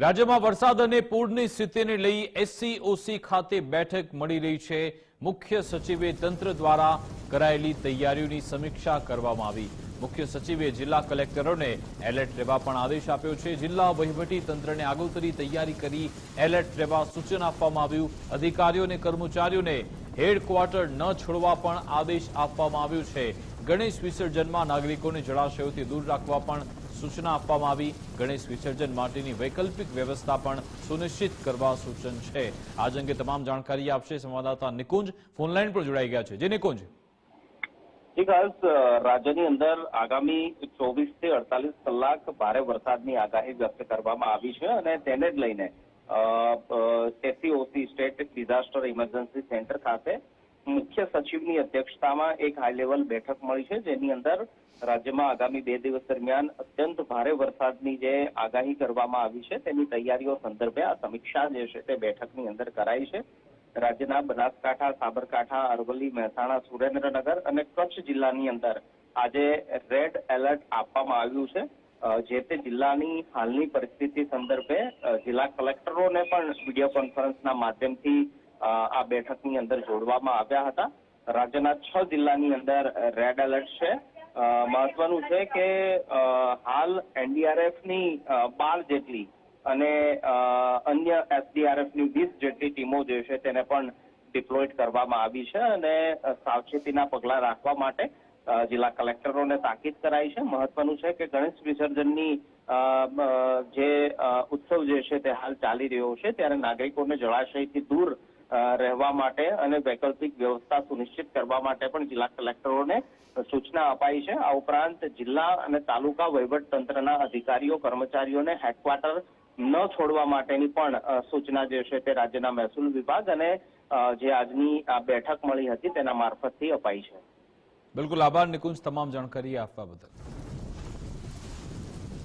રાજ્યમાં વરસાદ અને પૂરની સ્થિતિને લઈ એસસીઓસી ખાતે બેઠક મળી રહી છે. મુખ્ય સચિવે તંત્ર દ્વારા કરાયેલી તૈયારીઓની સમીક્ષા કરવામાં આવી. મુખ્ય સચિવે જિલ્લા કલેક્ટરોને એલર્ટ રહેવા પણ આદેશ આપ્યો છે. જિલ્લા વહીવટી તંત્રને આગોતરી તૈયારી કરી એલર્ટ રહેવા સૂચન આપવામાં આવ્યું. અધિકારીઓ અને કર્મચારીઓને હેડક્વાર્ટર ન છોડવા પણ આદેશ આપવામાં આવ્યો છે. ગણેશ વિસર્જનમાં નાગરિકોને જળાશયોથી દૂર રાખવા પણ સૂચના આપવામાં આવી. ગણેશ વિસર્જન માટેની વૈકલ્પિક વ્યવસ્થા પણ સુનિશ્ચિત કરવા સૂચન છે. આજ અંગે તમામ જાણકારી આપશે સંવાદદાતા નિકુંજ. ફોનલાઈન પર જોડાઈ ગયા છે. જે નિકુંજ. ખાસ રાજ્યની અંદર આગામી ચોવીસથી અડતાલીસ કલાક ભારે વરસાદની આગાહી વ્યક્ત કરવામાં આવી છે અને તેને જ લઈને SCOC state disaster emergency centre ખાતે મુખ્ય સચિવની અધ્યક્ષતામાં એક હાઈ લેવલ બેઠક મળી છે. જેની અંદર રાજ્યમાં આગામી બે દિવસ દરમિયાન અત્યંત ભારે વરસાદની જે આગાહી કરવામાં આવી છે, તેની તૈયારીઓ સંદર્ભે આ સમીક્ષા જે છે તે બેઠકની અંદર કરાઈ છે. રાજ્યના બનાસકાંઠા, સાબરકાંઠા, અરવલ્લી, મહેસાણા, સુરેન્દ્રનગર અને કચ્છ જિલ્લાની અંદર આજે રેડ એલર્ટ આપવામાં આવ્યું છે. જે તે જિલ્લાની હાલની પરિસ્થિતિ સંદર્ભે જિલ્લા કલેક્ટરોને પણ વીડિયો કોન્ફરન્સના માધ્યમથી આ બેઠકની અંદર જોડવામાં આવ્યા હતા. રાજ્યના છ જિલ્લાની અંદર રેડ એલર્ટ છે. મહત્વનું છે કે હાલ એનડીઆરએફની બાર જેટલી અને અન્ય એસડીઆરએફની વીસ જેટલી ટીમો જે છે તેને પણ ડિપ્લોયડ કરવામાં આવી છે અને સાવચેતીના પગલાં રાખવા માટે જિલ્લા કલેક્ટરોને તાકીદ કરાઈ છે. મહત્વનું છે કે ગણેશ વિસર્જનની જે ઉત્સવ જે છે તે હાલ ચાલી રહ્યો છે, ત્યારે નાગરિકોને જળાશયથી દૂર રહેવા માટે અને વૈકલ્પિક વ્યવસ્થા સુનિશ્ચિત કરવા માટે પણ જિલ્લા કલેક્ટરોને સૂચના અપાઈ છે. આ ઉપરાંત જિલ્લા અને તાલુકા વહીવટતંત્રના અધિકારીઓ, કર્મચારીઓને હેડક્વાર્ટર ન છોડવા માટેની પણ સૂચના જે છે તે રાજ્યના મહેસૂલ વિભાગ અને જે આજની આ બેઠક મળી હતી તેના મારફતથી અપાઈ છે. બિલકુલ આભાર નિકુંજ, તમામ જાણકારી આપવા બદલ.